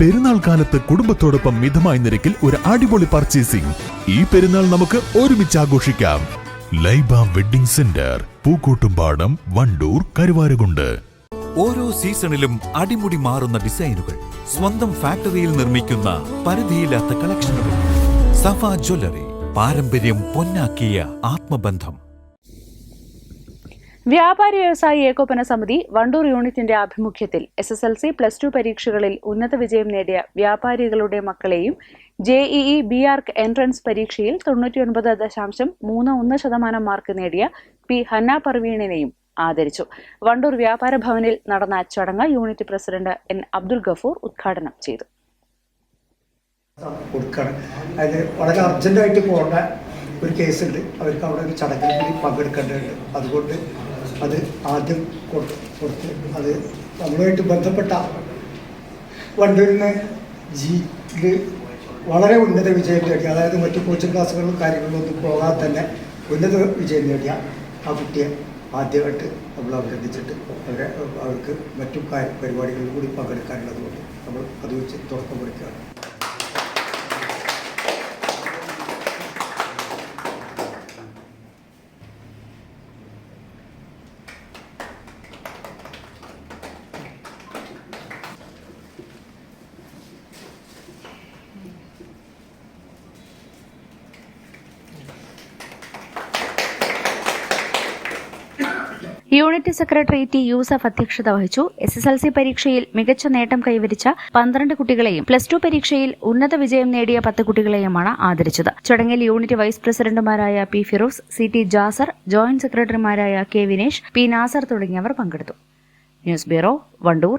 പെരുന്നാൾ കാലത്ത് കുടുംബത്തോടൊപ്പം മിതമായ നിരക്കിൽ ഒരു അടിപൊളി പർച്ചേസിംഗ് ഈ പെരുന്നാൾ നമുക്ക് ഒരുമിച്ച് ആഘോഷിക്കാം. Laiba wedding centre Pookkottumpadam Wandoor Karuvarakundu. ഓരോ സീസണിലും അടിമുടി മാറുന്ന ഡിസൈനുകൾ സ്വന്തം ഫാക്ടറിയിൽ നിർമ്മിക്കുന്ന പരിധിയില്ലാത്ത കളക്ഷനുകൾ സഫ ജ്വല്ലറി പാരമ്പര്യം പൊന്നാക്കിയ ആത്മബന്ധം. വ്യാപാരി വ്യവസായി ഏകോപന സമിതി വണ്ടൂർ യൂണിറ്റിന്റെ ആഭിമുഖ്യത്തിൽ S S L C plus two പരീക്ഷകളിൽ ഉന്നത വിജയം നേടിയ വ്യാപാരികളുടെ മക്കളെയും ജെഇഇ ബി ആർക്ക് എൻട്രൻസ് പരീക്ഷയിൽ തൊണ്ണൂറ്റിയൊൻപത് ദശാംശം മൂന്ന് ഒന്ന് ശതമാനം മാർക്ക് നേടിയ പി ഹന്ന പർവീണിനെയും ആദരിച്ചു. വണ്ടൂർ വ്യാപാര ഭവനിൽ നടന്ന ചടങ്ങ് unit president N Abdul Gafoor ഉദ്ഘാടനം ചെയ്തു. അതിന് വളരെ അർജന്റായിട്ട് പോകേണ്ട ഒരു കേസുണ്ട് അവർക്ക് അവിടെ ഒരു ചടങ്ങിൽ കൂടി പങ്കെടുക്കേണ്ടതുണ്ട്. അതുകൊണ്ട് അത് ആദ്യം കൊടുത്ത് അത് നമ്മളുമായിട്ട് ബന്ധപ്പെട്ട വണ്ടൂരിൽ നിന്ന് ജിയിൽ വളരെ ഉന്നത വിജയം നേടിയ അതായത് മറ്റു കോച്ചിങ് ക്ലാസ്സുകളും കാര്യങ്ങളൊന്നും പോകാതെ തന്നെ ഉന്നത വിജയം നേടിയ ആ കുട്ടിയെ ആദ്യമായിട്ട് നമ്മൾ അഭിനന്ദിച്ചിട്ട് അവരെ അവർക്ക് മറ്റു പരിപാടികളിൽ കൂടി പങ്കെടുക്കാനുള്ളതുകൊണ്ട് നമ്മൾ അത് വെച്ച് തുടക്കം കൊടുക്കുകയാണ് യൂണിറ്റ് സെക്രട്ടറി ടി യൂസഫ് അധ്യക്ഷത വഹിച്ചു. എസ് എസ് എൽ സി പരീക്ഷയിൽ മികച്ച നേട്ടം കൈവരിച്ച പന്ത്രണ്ട് കുട്ടികളെയും പ്ലസ് ടു പരീക്ഷയിൽ ഉന്നത വിജയം നേടിയ പത്ത് കുട്ടികളെയുമാണ് ആദരിച്ചത്. ചടങ്ങിൽ യൂണിറ്റ് വൈസ് പ്രസിഡന്റുമാരായ P Firos C T Jasar joint സെക്രട്ടറിമാരായ കെ വിനേഷ് പി നാസർ തുടങ്ങിയവർ പങ്കെടുത്തു. News bureau Wandoor.